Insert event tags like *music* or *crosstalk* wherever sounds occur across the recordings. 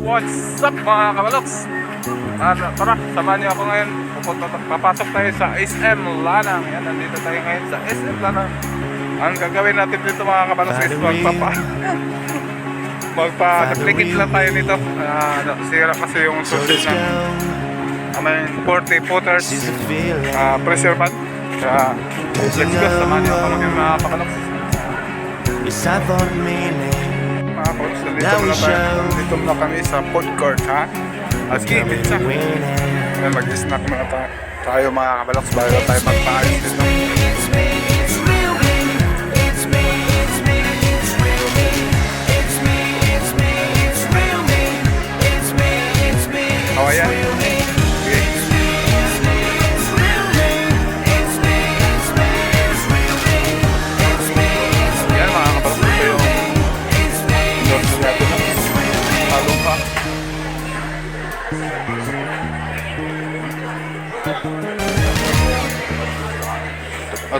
What's up mga kabaloks? Tara, tara, samahan niyo ako ngayon. Pupunta, papasok tayo sa SM Lanang. Yan, nandito tayo ngayon sa SM Lanang. Ang gagawin natin dito mga kabaloks is magpapa... *laughs* Magpa-duplicate lang tayo nito. Ah, ano, sira kasi yung let's na go. may 40 footers uh, pressure pad. Kaya, let's go. Samahan niyo ako ngayon mga kabaloks. Yes, I thought meaning. We muna tayo. show. Nandito muna kami sa food court, ha? At Coming pizza. mag-snack muna tayo. Tayo mga kabaloks, bago tayo magpaayos dito.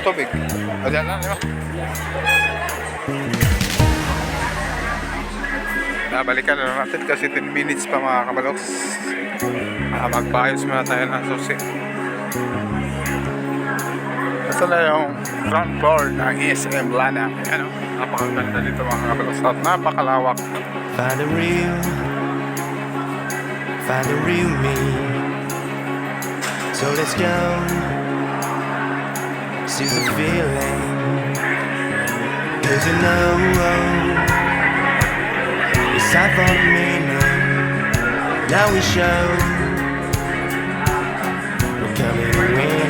O, tubig. O, dyan na, di na natin kasi 10 minutes pa mga kabaloks. Ah, magpaayos muna tayo ng susi. Ito na yung front floor ng ESM Lana. Ano? Napakaganda dito mga kabaloks. At napakalawak. Find the real. Find the real me. So let's go. She's a feeling. Cause you know. Yes, I thought meaning. Now Now we show. We're coming. Yan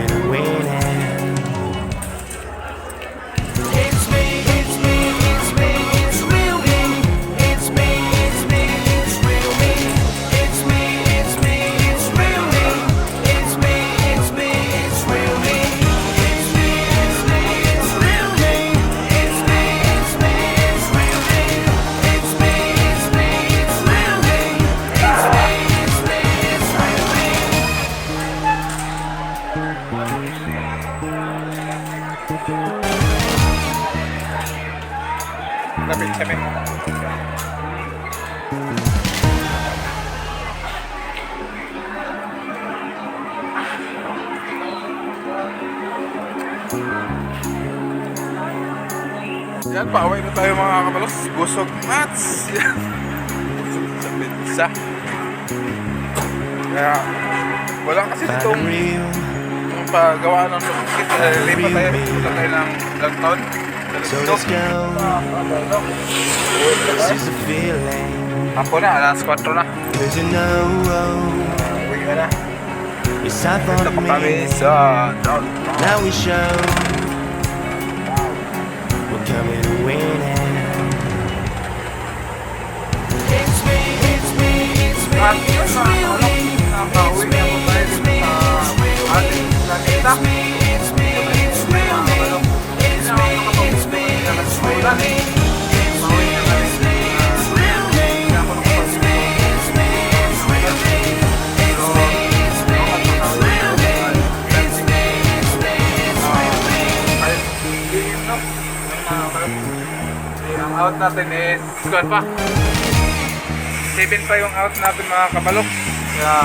Lapit kami. Yan, paaway na tayo mga kabalos. Busog mats. Yan. Sa pizza. Kaya, wala kasi Find yung paggawa ng sukit. Eh, lipat tayo. Punta tayo ng downtown. so let's go. She's a feeling. Ako na, alas 4 na. Cause you know, Uwi ka na. yes, I Ito thought pa kami sa downtown. Now we show we're coming winning. At yun mga kalok, nakauwi natin is squad pa. 7 pa yung out natin mga kabalok. Kaya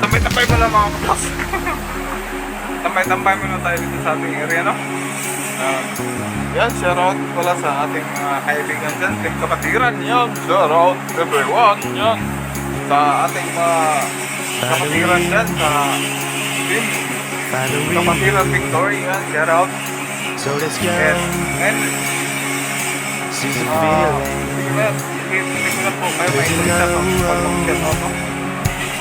tambay-tambay mo lang mga kapas. *laughs* tambay-tambay muna tayo dito sa ating area, no? Ah, yan, shoutout pala sa ating mga kaibigan dyan, team kapatiran, yan, shoutout everyone, yan, sa ating mga kapatiran dyan, sa team kapatiran Victory, yan, shoutout, So let's go. and, and, sa pag-shoutout, no?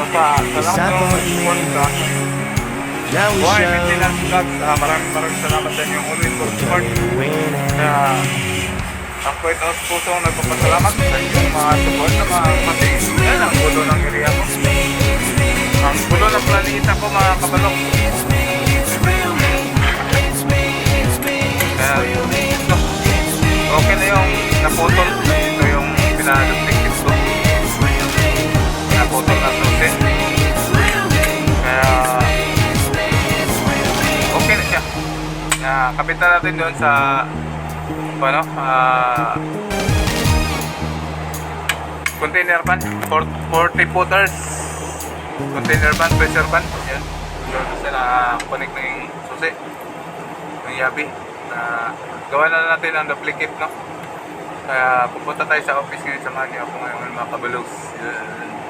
Basta, salamat po sa support sa Now we Buhay show. Maintenance Vlogs, ah, maraming maraming salamat sa inyong always for support. Kaya, ang nagpapasalamat sa inyong mga support na mga pati yan ang gulo ng area ko. Ang gulo ng planeta ko mga kabalok. Kaya, naputol. Ito yung pinaduplicate ko. Naputol na susi. Kaya, okay na siya. Na kapitan natin doon sa ano, ah container van, for- 40 footers. Container van, pressure van. Yan. Doon sa na connect na yung susi. Ng yabi. Na gawa na natin ang duplicate, no? Kaya pupunta tayo sa office ngayon. Samahan niyo ako ngayon mga kabalos. Yan.